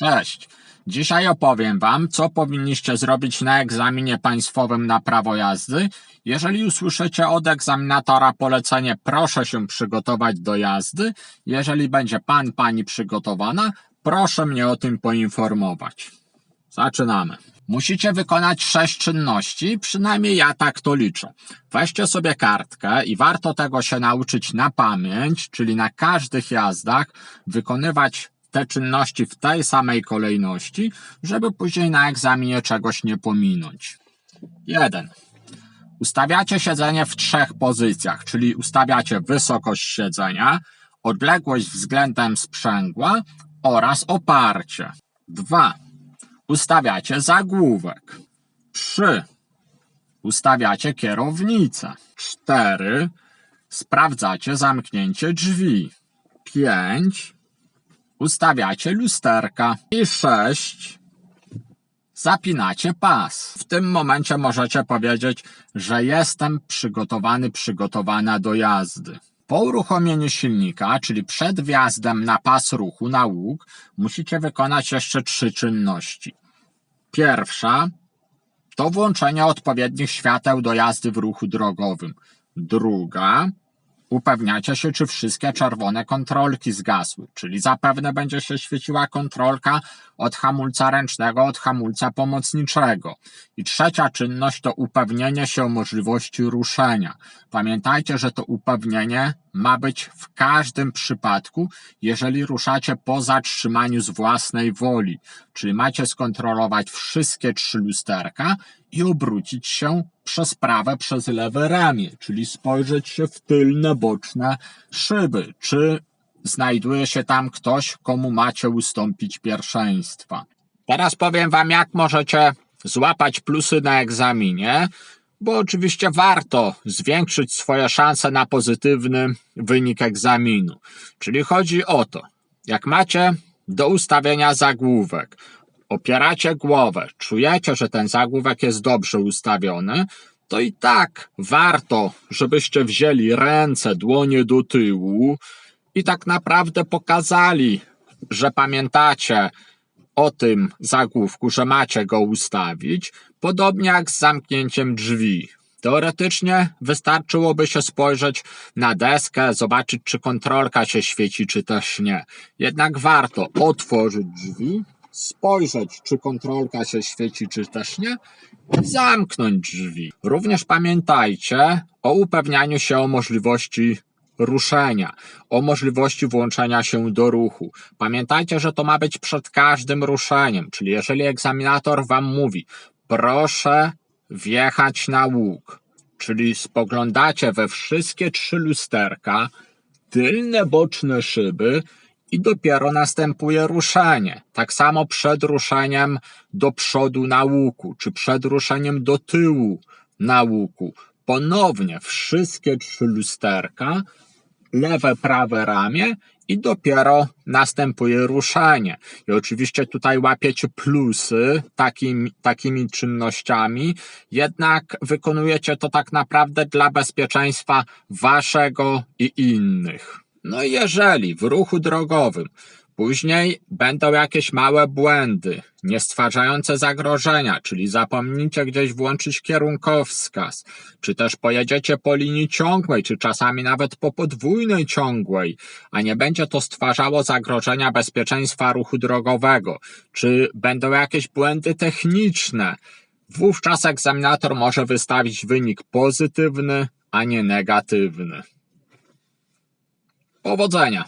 Cześć. Dzisiaj opowiem Wam, co powinniście zrobić na egzaminie państwowym na prawo jazdy. Jeżeli usłyszycie od egzaminatora polecenie, proszę się przygotować do jazdy. Jeżeli będzie Pan, Pani przygotowana, proszę mnie o tym poinformować. Zaczynamy. Musicie wykonać sześć czynności, przynajmniej ja tak to liczę. Weźcie sobie kartkę i warto tego się nauczyć na pamięć, czyli na każdych jazdach wykonywać te czynności w tej samej kolejności, żeby później na egzaminie czegoś nie pominąć. 1. Ustawiacie siedzenie w trzech pozycjach, czyli ustawiacie wysokość siedzenia, odległość względem sprzęgła oraz oparcie. 2. Ustawiacie zagłówek. 3. Ustawiacie kierownicę. 4. Sprawdzacie zamknięcie drzwi. 5. Ustawiacie lusterka. I 6. Zapinacie pas. W tym momencie możecie powiedzieć, że jestem przygotowany, przygotowana do jazdy. Po uruchomieniu silnika, czyli przed wjazdem na pas ruchu na łuk, musicie wykonać jeszcze trzy czynności. Pierwsza to włączenie odpowiednich świateł do jazdy w ruchu drogowym. Druga upewniacie się, czy wszystkie czerwone kontrolki zgasły, czyli zapewne będzie się świeciła kontrolka od hamulca ręcznego, od hamulca pomocniczego. I trzecia czynność to upewnienie się o możliwości ruszenia. Pamiętajcie, że to upewnienie ma być w każdym przypadku, jeżeli ruszacie po zatrzymaniu z własnej woli, czyli macie skontrolować wszystkie trzy lusterka i obrócić się przez prawe, przez lewe ramię, czyli spojrzeć się w tylne, boczne szyby, czy znajduje się tam ktoś, komu macie ustąpić pierwszeństwa. Teraz powiem Wam, jak możecie złapać plusy na egzaminie, bo oczywiście warto zwiększyć swoje szanse na pozytywny wynik egzaminu. Czyli chodzi o to, jak macie do ustawienia zagłówek, opieracie głowę, czujecie, że ten zagłówek jest dobrze ustawiony, to i tak warto, żebyście wzięli ręce, dłonie do tyłu i tak naprawdę pokazali, że pamiętacie o tym zagłówku, że macie go ustawić, podobnie jak z zamknięciem drzwi. Teoretycznie wystarczyłoby się spojrzeć na deskę, zobaczyć, czy kontrolka się świeci, czy też nie. Jednak warto otworzyć drzwi, spojrzeć, czy kontrolka się świeci, czy też nie, i zamknąć drzwi. Również pamiętajcie o upewnianiu się o możliwości ruszenia, o możliwości włączenia się do ruchu. Pamiętajcie, że to ma być przed każdym ruszeniem, czyli jeżeli egzaminator Wam mówi, proszę wjechać na łuk, czyli spoglądacie we wszystkie trzy lusterka, tylne boczne szyby i dopiero następuje ruszenie. Tak samo przed ruszeniem do przodu na łuku, czy przed ruszeniem do tyłu na łuku. Ponownie wszystkie trzy lusterka, lewe, prawe ramię i dopiero następuje ruszenie. I oczywiście tutaj łapiecie plusy takim, takimi czynnościami, jednak wykonujecie to tak naprawdę dla bezpieczeństwa waszego i innych. No jeżeli w ruchu drogowym później będą jakieś małe błędy, nie stwarzające zagrożenia, czyli zapomnicie gdzieś włączyć kierunkowskaz, czy też pojedziecie po linii ciągłej, czy czasami nawet po podwójnej ciągłej, a nie będzie to stwarzało zagrożenia bezpieczeństwa ruchu drogowego, czy będą jakieś błędy techniczne, wówczas egzaminator może wystawić wynik pozytywny, a nie negatywny. Powodzenia!